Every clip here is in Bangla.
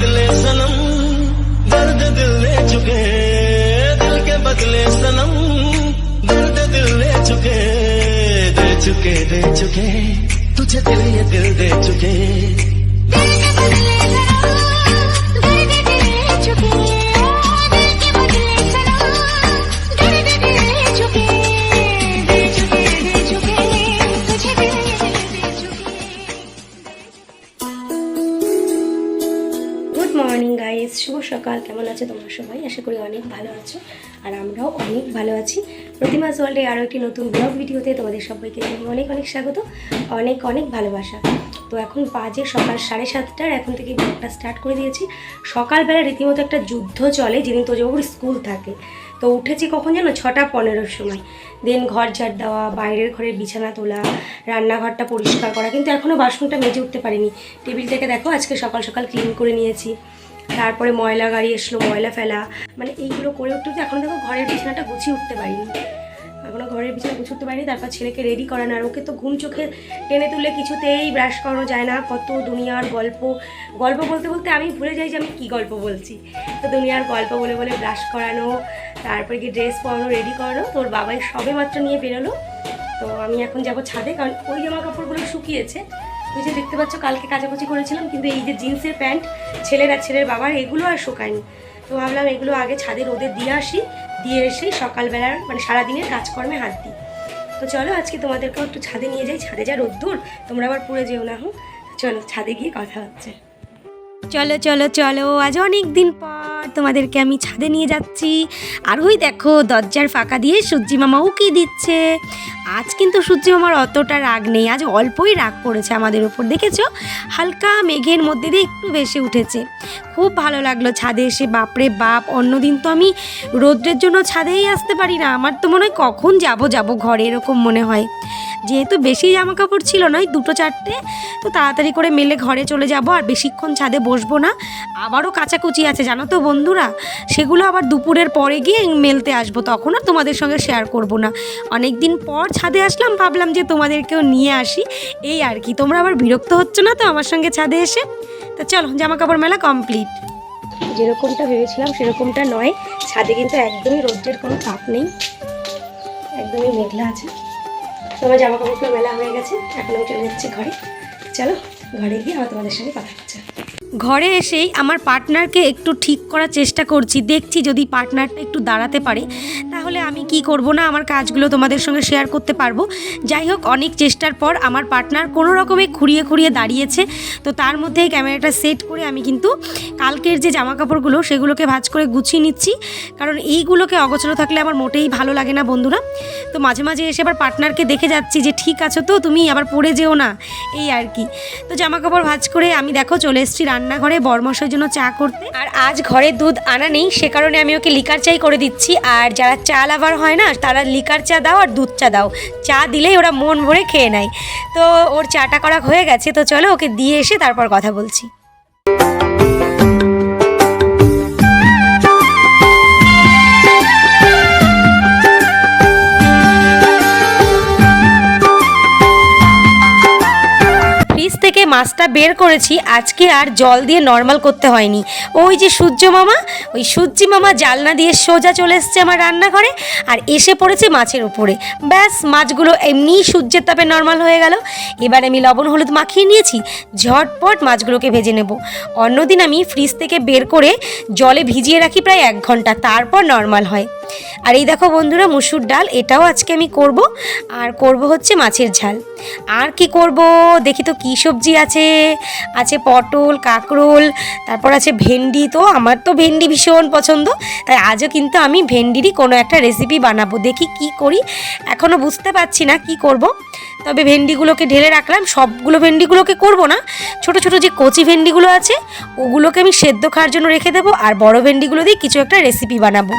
बदले सनम, दर्द दिल ले चुके, दिल के बदले सनम, दर्द दिल ले चुके, दे चुके दे चुके, तुझे दिल ये दिल दे चुके। সকাল, কেমন আছো তোমরা সবাই? আশা করি অনেক ভালো আছো আর আমরাও অনেক ভালো আছি। প্রতিমা ওয়ার্ল্ডে আরও একটি নতুন ব্লগ ভিডিওতে তোমাদের সবাইকে জানাই অনেক অনেক স্বাগত, অনেক অনেক ভালোবাসা। তো এখন বাজে সকাল সাড়ে সাতটার, এখন থেকে ব্লগটা স্টার্ট করে দিয়েছি। সকালবেলা রীতিমতো একটা যুদ্ধ চলে, যেদিন তোজবাবুর স্কুল থাকে। তো উঠেছি কখন যেন ছটা পনেরোর সময়। দেন ঘর ঝাড় দেওয়া, বাইরের ঘরের বিছানা তোলা, রান্নাঘরটা পরিষ্কার করা। কিন্তু এখনও বাসনটা মেজে উঠতে পারিনি। টেবিলটাকে দেখো, আজকে সকাল সকাল ক্লিন করে নিয়েছি। তারপরে ময়লা গাড়ি এসলো, ময়লা ফেলা। মানে এইগুলো করে উঠতে উঠতে এখন দেখো ঘরের বিছানাটা গুছিয়ে উঠতে পারিনি। এখনও ঘরের বিছানা গুছিয়ে উঠতে পারিনি, তারপর ছেলেকে রেডি করানো। আর ওকে তো ঘুম চোখে টেনে তুলে কিছুতেই ব্রাশ করানো যায় না। কত দুনিয়ার গল্প। গল্প বলতে বলতে আমি ভুলে যাই যে আমি কী গল্প বলছি। তো দুনিয়ার গল্প বলে বলে ব্রাশ করানো, তারপরে কি ড্রেস পরানো রেডি করানো। তোর বাবাই সবে মাত্র নিয়ে বেরোলো। তো আমি এখন যাব ছাদে, কারণ ওই জামা কাপড়গুলো শুকিয়েছে। ওই যে দেখতে পাচ্ছ, কালকে কাচাকুচি করেছিলাম, কিন্তু এই যে জিন্সের প্যান্ট, ছেলের আর ছেলের বাবার, এগুলো আর শুকায়নি। তো ভাবলাম এগুলো আগে ছাদে রোদে দিয়ে আসি, দিয়ে এসে সকালবেলার মানে সারাদিনের কাজকর্মে হাত দিই। তো চলো আজকে তোমাদেরকেও একটু ছাদে নিয়ে যাই, ছাদে যা রোদ্দুর, তোমরা আবার পুড়ে যেও না হোক চলো ছাদে গিয়ে কথা হচ্ছে। চলো চলো চলো, আজ অনেক দিন পর। তোমাদেরকে আমি ছাদে নিয়ে যাচ্ছি। আর ওই দেখো, দরজার ফাঁকা দিয়ে সূর্যি মামা উকি দিচ্ছে। আজ কিন্তু সূর্যি মামার অতটা রাগ নেই, আজ অল্পই রাগ পড়েছে আমাদের উপর, দেখেছ? হালকা মেঘের মধ্যে দিয়ে একটু ভেসে উঠেছে। খুব ভালো লাগল ছাদে এসে, বাপরে বাপ, অন্যদিন তো আমি রৌদ্রের জন্য ছাদেই আসতে পারি না। আমার তো মনে হয় কখন যাব যাব ঘরে, এরকম মনে হয়। যেহেতু বেশি জামা কাপড় ছিল না ওই দুটো চারটে, তো তাড়াতাড়ি করে মেলে ঘরে চলে যাব। আর বেশিক্ষণ ছাদে বসবো না, আবারও কাচাকুচি আছে, জানো তো বন্ধুরা, সেগুলো আবার দুপুরের পরে গিয়ে মেলতে আসব, তখন আর তোমাদের সঙ্গে শেয়ার করব না। অনেক দিন পর ছাদে আসলাম, ভাবলাম যে তোমাদেরকেও নিয়ে আসি। এই আর কি, তোমরা আবার বিরক্ত হচ্ছ না তো আমার সঙ্গে ছাদে এসে? তো চলো জামা কাপড় মেলা কমপ্লিট যেরকমটা ভেবেছিলাম সেরকমটা নয়, ছাদে কিন্তু একদমই রোদ্রের কোনো তাপ নেই। একদমই মেঘলা আছে। তোমার জামা কাপড়গুলো মেলা হয়ে গেছে এখন আমি চলে যাচ্ছি ঘরে। চলো, ঘরে গিয়ে আবার তোমাদের সঙ্গে কথা হচ্ছে। ঘরে এসেই আমার পার্টনারকে একটু ঠিক করার চেষ্টা করছি। দেখছি যদি পার্টনারটা একটু দাঁড়াতে পারে, তাহলে আমি কি করব না আমার কাজগুলো তোমাদের সঙ্গে শেয়ার করতে পারব। যাই হোক, অনেক চেষ্টার পর আমার পার্টনার কোনো রকমে খুঁড়িয়ে খুঁড়িয়ে দাঁড়িয়েছে। তো তার মধ্যেই ক্যামেরাটা সেট করে আমি কিন্তু কালকের যে জামা কাপড়গুলো সেগুলোকে ভাজ করে গুছিয়ে নিচ্ছি। কারণ এইগুলোকে অগোছলো থাকলে আমার মোটেই ভালো লাগে না বন্ধুরা। তো মাঝে মাঝে এসে আবার পার্টনারকে দেখে যাচ্ছি যে, ঠিক আছো তো? তুমি আবার পড়ে যেও না? এই আর কি। তো জামা কাপড় ভাজ করে আমি দেখো চলে এসেছি রান্নাঘরে বরমশার জন্য চা করতে। আর আজ ঘরে দুধ আনা নেই, সে কারণে আমি ওকে লিকার চাই করে দিচ্ছি। আর যারা চা লাভার হয় না, তারা লিকার চা দাও আর দুধ চা দাও। চা দিলেই ওরা মন ভরে খেয়ে নেয়। তো ওর চাটা করা হয়ে গেছে, তো চলো ওকে দিয়ে এসে তারপর কথা বলছি। থেকে মাছটা বের করেছি, আজকে আর জল দিয়ে নর্মাল করতে হয়নি। ওই যে সূর্য মামা, ওই সূর্যি মামা জালনা দিয়ে সোজা চলে এসছে আমার রান্নাঘরে আর এসে পড়েছে মাছের উপরে। ব্যাস, মাছগুলো এমনি সূর্যের তাপে নর্মাল হয়ে গেল। এবার আমি লবণ হলুদ মাখিয়ে নিয়েছি, ঝটপট মাছগুলোকে ভেজে নেব। অন্যদিন আমি ফ্রিজ থেকে বের করে জলে ভিজিয়ে রাখি প্রায় এক ঘণ্টা, তারপর নর্মাল হয়। আর এই দেখো বন্ধুরা, মুসুর ডাল, এটাও আজকে আমি করব। আর করব হচ্ছে মাছের ঝাল। আর কি করব, দেখি তো কী সবজি আছে আছে পটল, কাঁকরোল, তারপর আছে ভেন্ডি। তো আমার তো ভেন্ডি ভীষণ পছন্দ, তাই আজও কিন্তু আমি ভেন্ডিরই কোনো একটা রেসিপি বানাবো। দেখি কি করি এখনও বুঝতে পারছি না কি করব। তবে ভেন্ডিগুলোকে ঢেলে রাখলাম, সবগুলো ভেন্ডিগুলোকে করব না। ছোট ছোট যে কচি ভেন্ডিগুলো আছে, ওগুলোকে আমি সেদ্ধ খাওয়ার জন্য রেখে দেবো, আর বড় ভেন্ডিগুলো দিয়ে কিছু একটা রেসিপি বানাবো।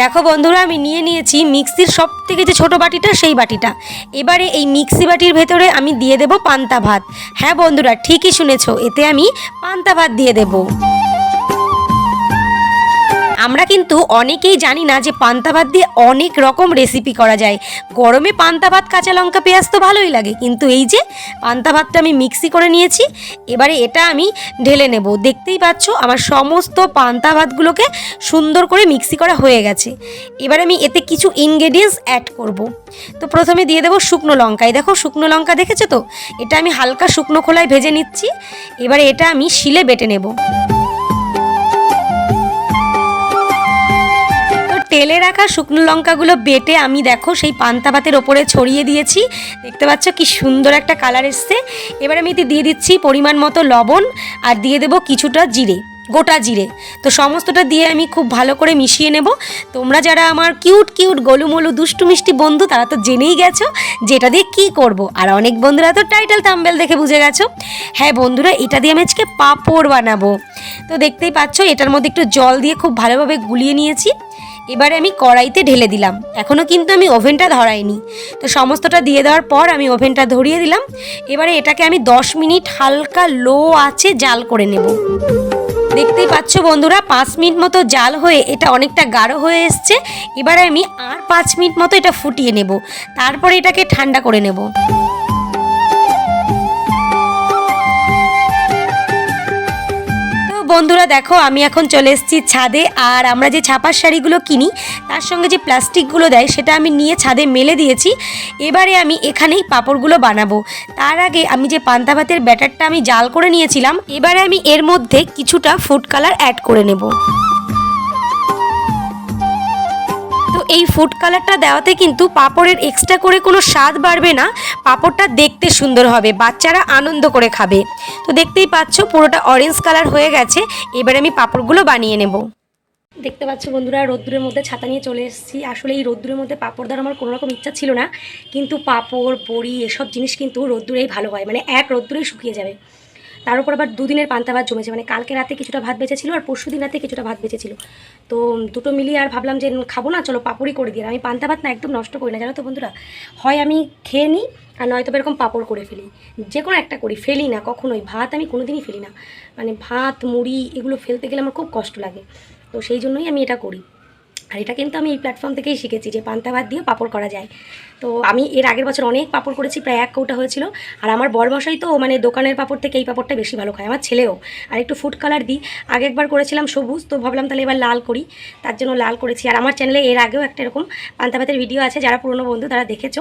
দেখো বন্ধুরা, আমি নিয়ে নিয়েছি মিক্সির সব থেকে যে ছোটো বাটিটা সেই বাটিটা। এবারে এই মিক্সি বাটির ভেতরে আমি দিয়ে দেব পান্তা ভাত। হ্যাঁ বন্ধুরা, ঠিকই শুনেছ, এতে আমি পান্তা ভাত দিয়ে দেবো। আমরা কিন্তু অনেকেই জানি না যে পান্তা ভাত দিয়ে অনেক রকম রেসিপি করা যায়। গরমে পান্তা ভাত, কাঁচা লঙ্কা, পেঁয়াজ তো ভালোই লাগে। কিন্তু এই যে পান্তা ভাতটা আমি মিক্সি করে নিয়েছি, এবারে এটা আমি ঢেলে নেব। দেখতেই পাচ্ছ, আমার সমস্ত পান্তা ভাতগুলোকে সুন্দর করে মিক্সি করা হয়ে গেছে। এবার আমি এতে কিছু ইনগ্রেডিয়েন্টস অ্যাড করব। তো প্রথমে দিয়ে দেবো শুকনো লঙ্কা। দেখো, শুকনো লঙ্কা দেখেছ তো? এটা আমি হালকা শুকনো খোলায় ভেজে নিচ্ছি। এবারে এটা আমি শিলে বেটে নেব। তেলে রাখা শুকনো লঙ্কাগুলো বেটে আমি দেখো সেই পান্তা ভাতের ওপরে ছড়িয়ে দিয়েছি। দেখতে পাচ্ছ কি সুন্দর একটা কালার এসছে। এবার আমি এতে দিয়ে দিচ্ছি পরিমাণ মতো লবণ আর দিয়ে দেবো কিছুটা জিরে, গোটা জিরে। তো সমস্তটা দিয়ে আমি খুব ভালো করে মিশিয়ে নেব। তোমরা যারা আমার কিউট কিউট গোলুমলু, দুষ্টু, মিষ্টি বন্ধু, তারা তো জেনেই গেছো যেটা দিয়ে কি করব। আর অনেক বন্ধুরা তো টাইটেল থাম্বেল দেখে বুঝে গেছো। হ্যাঁ বন্ধুরা, এটা দিয়ে আমি আজকে পাঁপড় বানাবো। তো দেখতেই পাচ্ছ, এটার মধ্যে একটু জল দিয়ে খুব ভালোভাবে গুলিয়ে নিয়েছি। এবারে আমি কড়াইতে ঢেলে দিলাম। এখনও কিন্তু আমি ওভেনটা ধরাইনি। তো সমস্তটা দিয়ে দেওয়ার পর আমি ওভেনটা ধরিয়ে দিলাম। এবারে এটাকে আমি দশ মিনিট হালকা লো আছে জাল করে নেব। দেখতেই পাচ্ছ বন্ধুরা, পাঁচ মিনিট মতো জাল হয়ে এটা অনেকটা গাঢ় হয়ে এসছে। এবারে আমি আর পাঁচ মিনিট মতো এটা ফুটিয়ে নেব। তারপরে এটাকে ঠান্ডা করে নেব। বন্ধুরা দেখো, আমি এখন চলে এসেছি ছাদে, আর আমরা যে ছাপার শাড়িগুলো কিনি, তার সঙ্গে যে প্লাস্টিকগুলো দেয়, সেটা আমি নিয়ে ছাদে মেলে দিয়েছি। এবারে আমি এখানেই পাঁপড়গুলো বানাবো। তার আগে আমি যে পান্তা ভাতের ব্যাটারটা আমি জাল করে নিয়েছিলাম, এবারে আমি এর মধ্যে কিছুটা ফুড কালার অ্যাড করে নেব। এই ফুড কালারটা দেওয়াতে কিন্তু পাঁপড়ের এক্সট্রা করে কোনো স্বাদ বাড়বে না। পাঁপড়টা দেখতে সুন্দর হবে, বাচ্চারা আনন্দ করে খাবে। তো দেখতেই পাচ্ছ, পুরোটা অরেঞ্জ কালার হয়ে গেছে, এবার আমি পাঁপড়গুলো বানিয়ে নেব। দেখতে পাচ্ছ বন্ধুরা, রোদ্দুরের মধ্যে ছাতা নিয়ে চলে এসেছি। আসলে এই রোদ্দুরের মধ্যে পাঁপড় দেওয়ার আমার কোনো রকম ইচ্ছা ছিল না, কিন্তু পাঁপড়, বড়ি, এসব জিনিস কিন্তু রোদ্দুরেই ভালো হয়। মানে এক রোদ্দুরেই শুকিয়ে যাবে। তার উপর আবার দুদিনের পান্তা ভাত জমেছে। মানে কালকে রাতে কিছুটা ভাত বেঁচেছিল আর পরশু দিন রাতে কিছুটা ভাত বেঁচেছিল। তো দুটো মিলিয়ে আর ভাবলাম যে খাব না, চলো পাপড়ই করে দিই। আমি পান্তা ভাত না একদম নষ্ট করি না, জানো তো বন্ধুরা? হয় আমি খেয়ে নিই আর নয়তো এরকম পাপড় করে ফেলি। যে কোনো একটা করি, ফেলি না কখনোই। ভাত আমি কোনোদিনই ফেলি না। মানে ভাত, মুড়ি এগুলো ফেলতে গেলে আমার খুব কষ্ট লাগে। তো সেই জন্যই আমি এটা করি। আর এটা কিন্তু আমি এই প্ল্যাটফর্ম থেকেই শিখেছি যে পান্তা ভাত দিয়ে পাপড় করা যায়। তো আমি এর আগের বছর অনেক পাপড় করেছি, প্রায় এক কৌটা হয়েছিল। আর আমার বরমশাই তো মানে দোকানের পাপড় থেকে এই পাপড়টা বেশি ভালো খায়, আমার ছেলেও। আর একটু ফুড কালার দিই। আগে একবার করেছিলাম সবুজ, তো ভাবলাম তাহলে এবার লাল করি। তার জন্য লাল করেছি। আর আমার চ্যানেলে এর আগেও একটা এরকম পান্তা ভাতের ভিডিও আছে, যারা পুরনো বন্ধু তারা দেখেছ।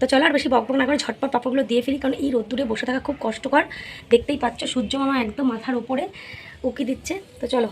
তো চলো আর বেশি বকবক না করে ঝটপট পাপড়গুলো দিয়ে ফেলি, কারণ এই রোদ্দুরে বসে থাকা খুব কষ্টকর। দেখতেই পাচ্ছ, সূর্য মামা একদম মাথার উপরে উকি দিচ্ছে। তো চলো।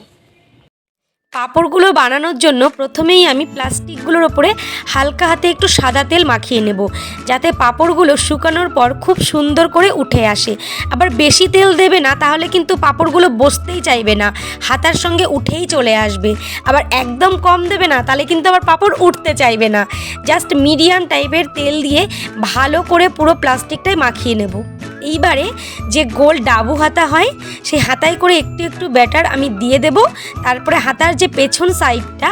পাঁপড়গুলো বানানোর জন্য প্রথমেই আমি প্লাস্টিকগুলোর ওপরে হালকা হাতে একটু সাদা তেল মাখিয়ে নেব, যাতে পাঁপড়গুলো শুকানোর পর খুব সুন্দর করে উঠে আসে। আবার বেশি তেল দেবে না, তাহলে কিন্তু পাঁপড়গুলো বসতেই চাইবে না, হাতার সঙ্গে উঠেই চলে আসবে। আবার একদম কম দেবে না, তাহলে কিন্তু আবার পাঁপড় উঠতে চাইবে না। জাস্ট মিডিয়াম টাইপের তেল দিয়ে ভালো করে পুরো প্লাস্টিকটাই মাখিয়ে নেব। এইবারে যে গোল ডাবু হাতা হয় সেই হাতায় করে একটু একটু ব্যাটার আমি দিয়ে দেব, তারপরে হাতার যে পেছন সাইডটা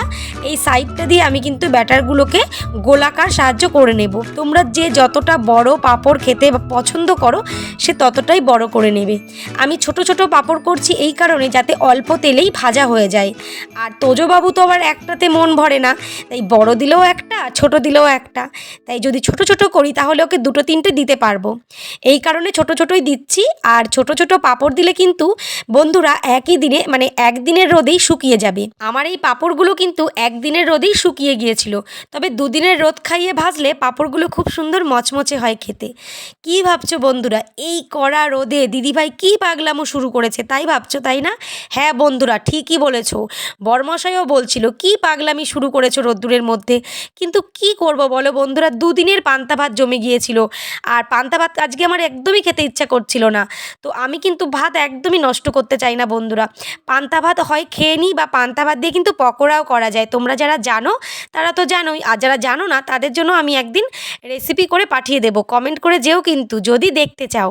এই সাইডটা দিয়ে আমি কিন্তু ব্যাটারগুলোকে গোলাকার সাহায্য করে নেব। তোমরা যে যতটা বড় পাঁপড় খেতে পছন্দ করো, সে ততটাই বড় করে নেবে। আমি ছোট ছোট পাঁপড় করছি এই কারণে যাতে অল্প তেলেই ভাজা হয়ে যায়। আর তোজবাবু তো আবার একটাতে মন ভরে না, তাই বড় দিলেও একটা, ছোট দিলেও একটা। তাই যদি ছোট ছোট করি, তাহলে ওকে দুটো, তিনটে দিতে পারব। এই কারণে ছোট, ছোটই দিচ্ছি, আর ছোট ছোট পাঁপড় দিলে কিন্তু বন্ধুরা একই দিনে মানে একদিনের রোদেই শুকিয়ে যাবে। আমার এই পাঁপড়গুলো কিন্তু একদিনের রোদেই শুকিয়ে গিয়েছিল। তবে দুদিনের রোদ খাইয়ে ভাজলে পাঁপড়গুলো খুব সুন্দর মচমচে হয় খেতে। কি ভাবছ বন্ধুরা? এই কড়া রোদে দিদিভাই কি পাগলামো শুরু করেছে, তাই ভাবছ, তাই না? হ্যাঁ বন্ধুরা, ঠিকই বলেছ। বর্মশাইও বলছিল, কি পাগলামি শুরু করেছ রোদ্দুরের মধ্যে? কিন্তু কি করব বলো বন্ধুরা, দুদিনের পান্তা ভাত জমে গিয়েছিল। আর পান্তা ভাত আজকে আমার একদমই খেতে ইচ্ছা করছিল না। তো আমি কিন্তু ভাত একদমই নষ্ট করতে চাই না বন্ধুরা। পান্তা ভাত হয় খেয়ে নিই বা পান্তা ভাত দিয়ে কিন্তু পকোড়াও করা যায়। তোমরা যারা জানো, তারা তো জানোই। আর যারা জানো না, তাদের জন্য আমি একদিন রেসিপি করে পাঠিয়ে দেবো। কমেন্ট করে যেও কিন্তু, যদি দেখতে চাও।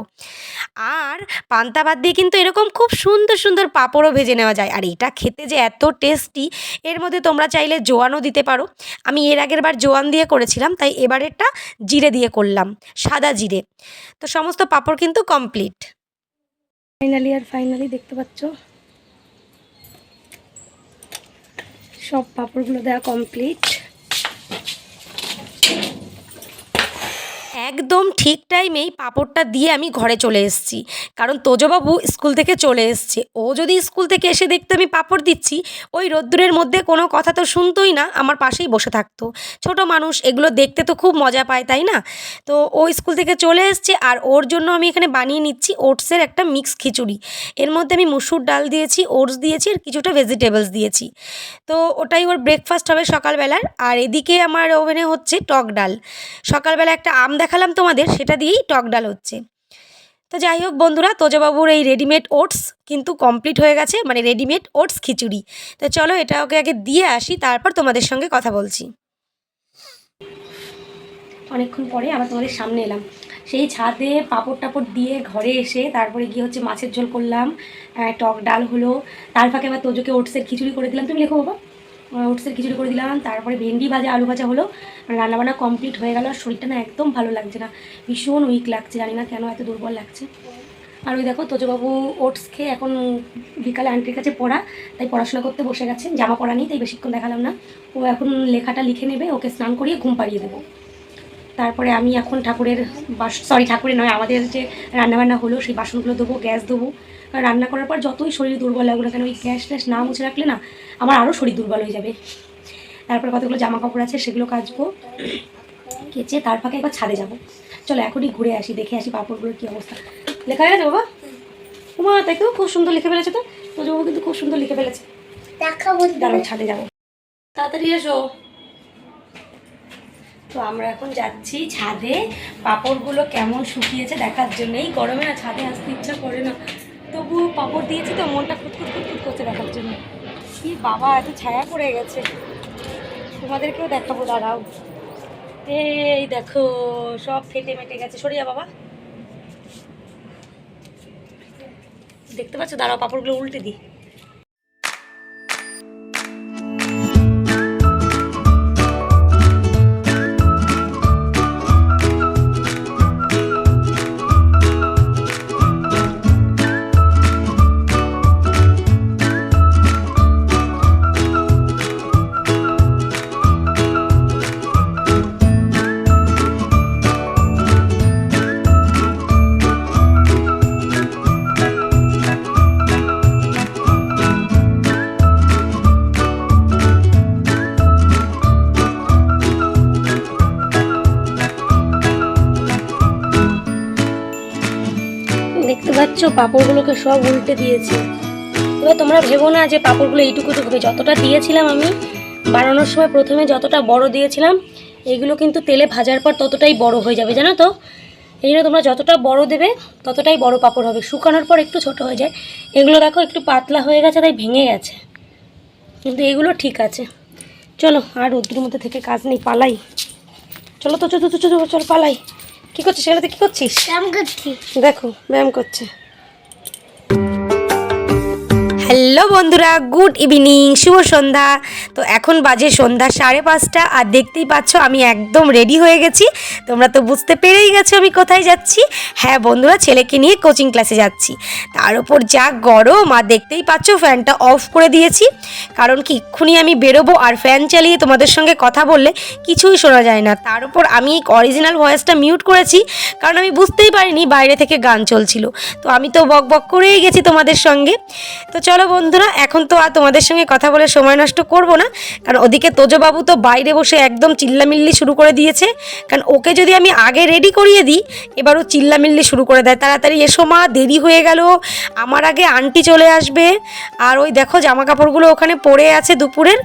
আর পান্তা ভাত দিয়ে কিন্তু এরকম খুব সুন্দর সুন্দর পাঁপড়ও ভেজে নেওয়া যায়। আর এটা খেতে যে এত টেস্টি এর মধ্যে তোমরা চাইলে জোয়ানও দিতে পারো। আমি এর আগের বার জোয়ান দিয়ে করেছিলাম, তাই এবারেরটা জিরে দিয়ে করলাম, সাদা জিরে। তো সমস্ত পাঁপড় কিন্তু কমপ্লিট ফাইনালি আর ফাইনালি দেখতে পাচ্ছ। সব পাপড়গুলো দেওয়া কমপ্লিট একদম ঠিক টাইমেই পাঁপড়টা দিয়ে আমি ঘরে চলে এসেছি। কারণ তোজবাবু স্কুল থেকে চলে এসছে। ও যদি স্কুল থেকে এসে দেখতো আমি পাঁপড় দিচ্ছি, ওই রোদ্দুরের মধ্যে কোনো কথা তো শুনতোই না, আমার পাশেই বসে থাকতো। ছোট মানুষ, এগুলো দেখতে তো খুব মজা পায়, তাই না? তো ও স্কুল থেকে চলে এসছে আর ওর জন্য আমি এখানে বানিয়ে নিচ্ছি ওটসের একটা মিক্স খিচুড়ি। এর মধ্যে আমি মুসুর ডাল দিয়েছি, ওটস দিয়েছি আর কিছুটা ভেজিটেবলস দিয়েছি। তো ওটাই ওর ব্রেকফাস্ট হবে সকালবেলার। আর এদিকে আমার ওভেনে হচ্ছে টক ডাল। সকালবেলা একটা আম দেখালাম তোমাদের, সেটা দিয়েই টক ডাল হচ্ছে। তো যাই হোক বন্ধুরা, তোজাবাবুর এই রেডিমেড ওটস কিন্তু কমপ্লিট হয়ে গেছে মানে রেডিমেড ওটস খিচুড়ি। তো চলো এটা ওকে আগে দিয়ে আসি, তারপর তোমাদের সঙ্গে কথা বলছি। অনেকক্ষণ পরে আবার তোমাদের সামনে এলাম। সেই ছাদে পাঁপড় টাপড় দিয়ে ঘরে এসে তারপরে গিয়ে হচ্ছে মাছের ঝোল করলাম টক ডাল হলো, তার ফাঁকে আবার তোজোকে ওটসের খিচুড়ি করে দিলাম। তুমি লেখো বাবা। ওটসের খিচুড়ি করে দিলাম। তারপরে ভেন্ডি ভাজা, আলু ভাজা হলো। রান্নাবান্না কমপ্লিট হয়ে গেল। আর শরীরটা না একদম ভালো লাগছে না। ভীষণ উইক লাগছে। জানি না কেন এত দুর্বল লাগছে। আর ওই দেখো, তোজবাবু ওটস খেয়ে এখন বিকালে আন্টির কাছে পড়া। তাই পড়াশোনা করতে বসে গেছে জামা পড়া নেই, তাই বেশিক্ষণ দেখালাম না। ও এখন লেখাটা লিখে নেবে। ওকে স্নান করিয়ে ঘুম পাড়িয়ে দেবো। তারপরে আমি এখন ঠাকুরের বাস সরি ঠাকুরের নয়, আমাদের যে রান্নাবান্না হলো, সেই বাসনগুলো দেবো গ্যাস দেবো রান্না করার পর যতই শরীর দুর্বল লাগল না কেন ওই গ্যাস ট্যাস না মুছে রাখলে না আমার আরও শরীর দুর্বল হয়ে যাবে। তারপরে কতগুলো জামা কাপড় আছে সেগুলো কাচবো কেচে তার ফাঁকে একবার ছাদে যাব। চলো এখনই ঘুরে আসি দেখে আসি পাপড়গুলোর কী অবস্থা। লেখা হয়ে গেছে বাবা? উমা তাই তো খুব সুন্দর লিখে ফেলেছে তো। তোর বাবু কিন্তু খুব সুন্দর লিখে ফেলেছে। দাঁড়াও ছাদে যাব। তাড়াতাড়ি এসো। তো আমরা এখন যাচ্ছি ছাদে। পাঁপড়গুলো কেমন শুকিয়েছে দেখার জন্য। এই গরমে না ছাদে আসতে ইচ্ছা করে না। তবু পাপড় দিয়েছি তো, মনটা খুঁতখুত খুঁতখুত করছে দেখার জন্য। কি বাবা, এত ছায়া পড়ে গেছে। তোমাদেরকেও দেখাবো, দাঁড়াও। এই দেখো, সব ফেটে মেটে গেছে। সরিয়া বাবা। দেখতে পাচ্ছ? দাঁড়াও, পাপড়গুলো উল্টে দিই। পাঁপড়গুলোকে সব উল্টে দিয়েছি। এবার তোমরা ভেবো না যে পাঁপড়গুলো এইটুকু হবে। যতটা দিয়েছিলাম আমি বানানোর সময় প্রথমে যতটা বড় দিয়েছিলাম এগুলো কিন্তু তেলে ভাজার পর ততটাই বড় হয়ে যাবে জানো তো? এই জন্য তোমরা যতটা বড় দেবে ততটাই বড় পাঁপড় হবে। শুকানোর পর একটু ছোট হয়ে যায়। এগুলো দেখো একটু পাতলা হয়ে গেছে তাই ভেঙে গেছে। কিন্তু এগুলো ঠিক আছে। চলো আর রোদ্রের মধ্যে থেকে কাজ নেই পালাই। চলো তো চলো তো চলো চলো পালাই। কী করছিস? সেগুলোতে কী করছিস? কাম করছি। দেখো ব্যায়াম করছে। হ্যালো বন্ধুরা, গুড ইভিনিং, শুভ সন্ধ্যা। তো এখন বাজে সন্ধ্যা সাড়ে পাঁচটা, আর দেখতেই পাচ্ছ আমি একদম রেডি হয়ে গেছি। তোমরা তো বুঝতে পেরেই গেছো আমি কোথায় যাচ্ছি। হ্যাঁ বন্ধুরা, ছেলেকে নিয়ে কোচিং ক্লাসে যাচ্ছি। তার উপর যা গরম, আর দেখতেই পাচ্ছ ফ্যানটা অফ করে দিয়েছি। কারণ কি, এক্ষুনি আমি বেরোবো, আর ফ্যান চালিয়ে তোমাদের সঙ্গে কথা বললে কিছুই শোনা যায় না। তার উপর আমি অরিজিনাল ভয়েসটা মিউট করেছি, কারণ আমি বুঝতেই পারিনি বাইরে থেকে গান চলছিল। তো আমি তো বক বক করেই গেছি তোমাদের সঙ্গে। তো চলো চলো বন্ধুরা, এখন তো আর তোমাদের সঙ্গে কথা বলে সময় নষ্ট করব না। কারণ ওদিকে তোজবাবু তো বাইরে বসে একদম চিল্লামিল্লি শুরু করে দিয়েছে। কারণ ওকে যদি আমি আগে রেডি করিয়ে দিই, এবার ও চিল্লামিল্লি শুরু করে দেয়। তাড়াতাড়ি এসো মা, দেরি হয়ে গেল। আমার আগে আন্টি চলে আসবে। আর ওই দেখো জামা কাপড়গুলো ওখানে পড়ে আছে দুপুরের।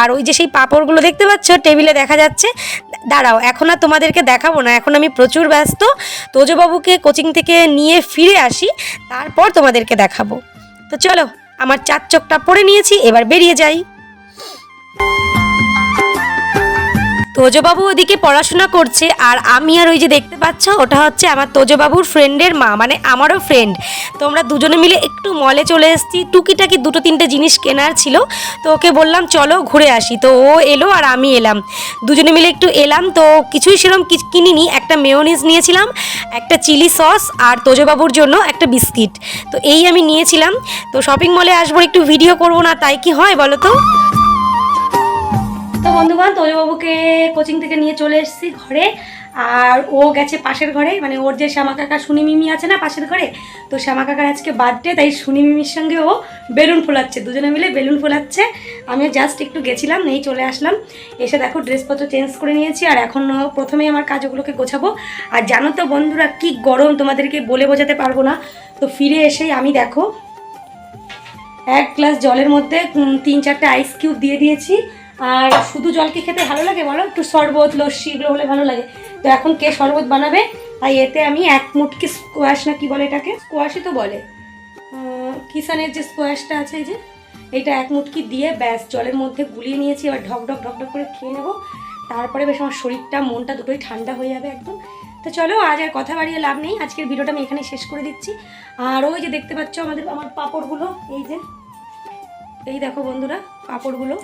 আর ওই যে সেই পাপড়গুলো দেখতে পাচ্ছ, টেবিলে দেখা যাচ্ছে। দাঁড়াও, এখন আর তোমাদেরকে দেখাবো না। এখন আমি প্রচুর ব্যস্ত। তোজবাবুকে কোচিং থেকে নিয়ে ফিরে আসি। তারপর তোমাদেরকে দেখাবো। তো চলো। আমার চার চোখটা পরে নিয়েছি এবার বেরিয়ে যাই। তোজবাবু ওদিকে পড়াশোনা করছে আর আমি আর ওই যে দেখতে পাচ্ছ, ওটা হচ্ছে আমার তোজবাবুর ফ্রেন্ডের মা মানে আমারও ফ্রেন্ড তোমরা দুজনে মিলে একটু মলে চলে এসেছি। টুকিটাকি দুটো তিনটে জিনিস কেনার ছিল। তো ওকে বললাম, চলো ঘুরে আসি। তো ও এলো আর আমি এলাম। দুজনে মিলে একটু এলাম। তো কিছুই সেরকম কিনিনি। একটা মেয়োনিজ নিয়েছিলাম, একটা চিলি সস আর তোজবাবুর জন্য একটা বিস্কিট তো এই আমি নিয়েছিলাম। তো শপিং মলে আসব, একটু ভিডিও করব না, তাই কি হয় বলো তো? তো বন্ধুগণ তোজবাবুকে কোচিং থেকে নিয়ে চলে এসেছি ঘরে। আর ও গেছে পাশের ঘরে মানে ওর যে শ্যামা কাকা সুনি মিমি আছে না পাশের ঘরে, তো শ্যামা কাকার আজকে বার্থডে তাই সুনি মিমির সঙ্গে ও বেলুন ফোলাচ্ছে, দুজনে মিলে বেলুন ফোলাচ্ছে। আমিও জাস্ট একটু গেছিলাম নেই চলে আসলাম। এসে দেখো ড্রেসপত্র চেঞ্জ করে নিয়েছি, আর এখন প্রথমেই আমার কাজগুলোকে গোছাবো। আর জানো তো বন্ধুরা, কি গরম, তোমাদেরকে বলে বোঝাতে পারব না। তো ফিরে এসেই আমি দেখো, এক গ্লাস জলের মধ্যে তিন চারটে আইস কিউব দিয়ে দিয়েছি। আর শুধু জলকে খেতে ভালো লাগে বলো? একটু শরবত, লস্যি, এগুলো হলে ভালো লাগে। তো এখন কে শরবত বানাবে? তাই এতে আমি এক মুটকি স্কোয়াশ না কি বলে এটাকে? স্কোয়াশই তো বলে। কিষানের যে স্কোয়াশটা আছে এই যে, এটা এক মুটকি দিয়ে ব্যাস, জলের মধ্যে গুলিয়ে নিয়েছি। এবার ঢক ঢক ঢক ঢক করে খেয়ে নেব। তারপরে বেশ আমার শরীরটা, মনটা দুটোই ঠান্ডা হয়ে যাবে একদম। তো চলো, আজ আর কথা বাড়িয়ে লাভ নেই। আজকের ভিডিওটা আমি এখানে শেষ করে দিচ্ছি। আর ওই যে দেখতে পাচ্ছ আমাদের, আমার পাঁপড়গুলো, এই যে, এই দেখো বন্ধুরা, পাঁপড়গুলো।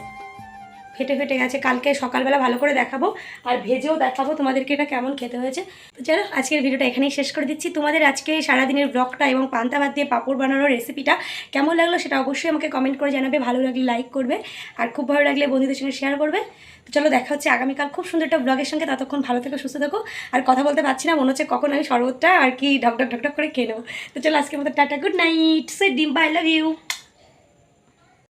ফেটে ফেটে গেছে। কালকে সকালবেলা ভালো করে দেখাবো আর ভেজেও দেখাবো তোমাদেরকে এটা কেমন খেতে হয়েছে। তো চলো, আজকের ভিডিওটা এখানেই শেষ করে দিচ্ছি। তোমাদের আজকে সারাদিনের ব্লগটা এবং পান্তা ভাত দিয়ে পাপড় বানানোর রেসিপিটা কেমন লাগল সেটা অবশ্যই আমাকে কমেন্ট করে জানাবে। ভালো লাগলে লাইক করবে আর খুব ভালো লাগলে বন্ধুদের সঙ্গে শেয়ার করবে। তো চলো, দেখা হচ্ছে আগামীকাল খুব সুন্দর একটা ব্লগের সঙ্গে। ততক্ষণ ভালো থেকো, সুস্থ থাকো। আর কথা বলতে পারছি না, মনে হচ্ছে কখন আমি শরবতটা আর কি ঢক ঢক ঢক ঢক করে খেয়ে নেব। তো চলো, আজকের মতো টাটা গুড নাইট সে ডিম বাই লাভ ইউ